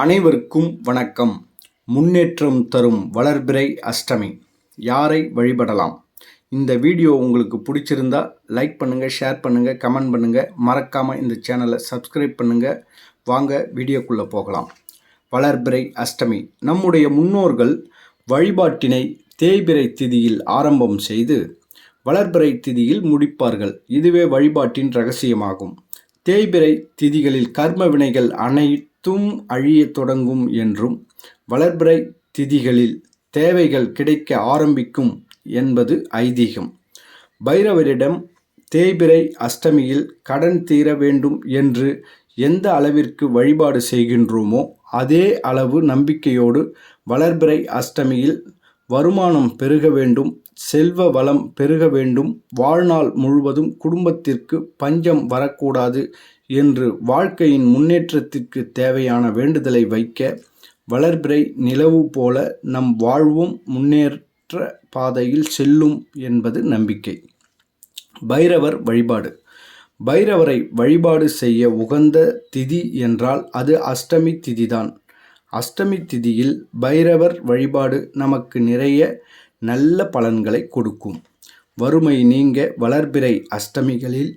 அனைவருக்கும் வணக்கம். முன்னேற்றம் தரும் வளர்பிறை அஷ்டமி. யாரை வழிபடலாம்? இந்த வீடியோ உங்களுக்கு பிடிச்சிருந்தா லைக் பண்ணுங்கள் ஷேர் பண்ணுங்கள் கமெண்ட் பண்ணுங்கள் மறக்காமல் இந்த சேனலை சப்ஸ்கிரைப் பண்ணுங்கள் வாங்க வீடியோக்குள்ளே போகலாம். வளர்பிறை அஷ்டமி. நம்முடைய முன்னோர்கள் வழிபாட்டினை தேய்பிறை திதியில் ஆரம்பம் செய்து வளர்பிறை திதியில் முடிப்பார்கள். இதுவே வழிபாட்டின் ரகசியமாகும். தேய்பிறை திதிகளில் கர்ம வினைகள் அனைத்தும் அழியத் தொடங்கும் என்றும் வளர்பிறை திதிகளில் தேவைகள் கிடைக்க ஆரம்பிக்கும் என்பது ஐதீகம். பைரவரிடம் தேய்பிறை அஷ்டமியில் கடன் தீர வேண்டும் என்று எந்த அளவிற்கு வழிபாடு செய்கின்றோமோ அதே அளவு நம்பிக்கையோடு வளர்பிறை அஷ்டமியில் வருமானம் பெருக வேண்டும் செல்வ வளம் பெருக வேண்டும் வாழ்நாள் முழுவதும் குடும்பத்திற்கு பஞ்சம் வரக்கூடாது என்று வாழ்க்கையின் முன்னேற்றத்திற்கு தேவையான வேண்டுதலை வைக்க வளர்பிறை நிலவு போல நம் வாழ்வும் முன்னேற்ற பாதையில் செல்லும் என்பது நம்பிக்கை. பைரவர் வழிபாடு. பைரவரை வழிபாடு செய்ய உகந்த திதி என்றால் அது அஷ்டமி திதிதான். அஷ்டமி திதியில் பைரவர் வழிபாடு நமக்கு நிறைய நல்ல பலன்களை கொடுக்கும். வறுமை நீங்க வளர்பிறை அஷ்டமிகளில்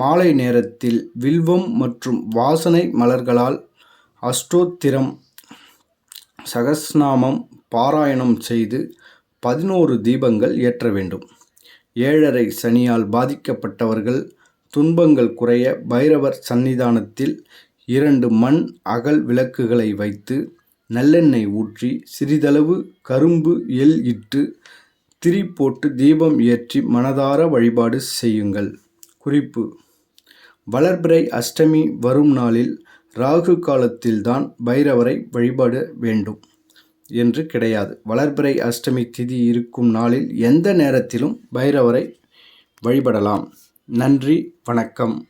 மாலை நேரத்தில் வில்வம் மற்றும் வாசனை மலர்களால் அஷ்டோத்திரம் சகஸ்நாமம் பாராயணம் செய்து பதினோரு தீபங்கள் ஏற்ற வேண்டும். ஏழரை சனியால் பாதிக்கப்பட்டவர்கள் துன்பங்கள் குறைய பைரவர் சன்னிதானத்தில் இரண்டு மண் அகல் விளக்குகளை வைத்து நல்லெண்ணெய் ஊற்றி சிறிதளவு கரும்பு எள் இட்டு திரி போட்டு தீபம் ஏற்றி மனதார வழிபாடு செய்யுங்கள். குறிப்பு. வளர்பிறை அஷ்டமி வரும் நாளில் ராகு காலத்தில்தான் பைரவரை வழிபாட வேண்டும் என்று கிடையாது. வளர்பிறை அஷ்டமி திதி இருக்கும் நாளில் எந்த நேரத்திலும் பைரவரை வழிபடலாம். நன்றி வணக்கம்.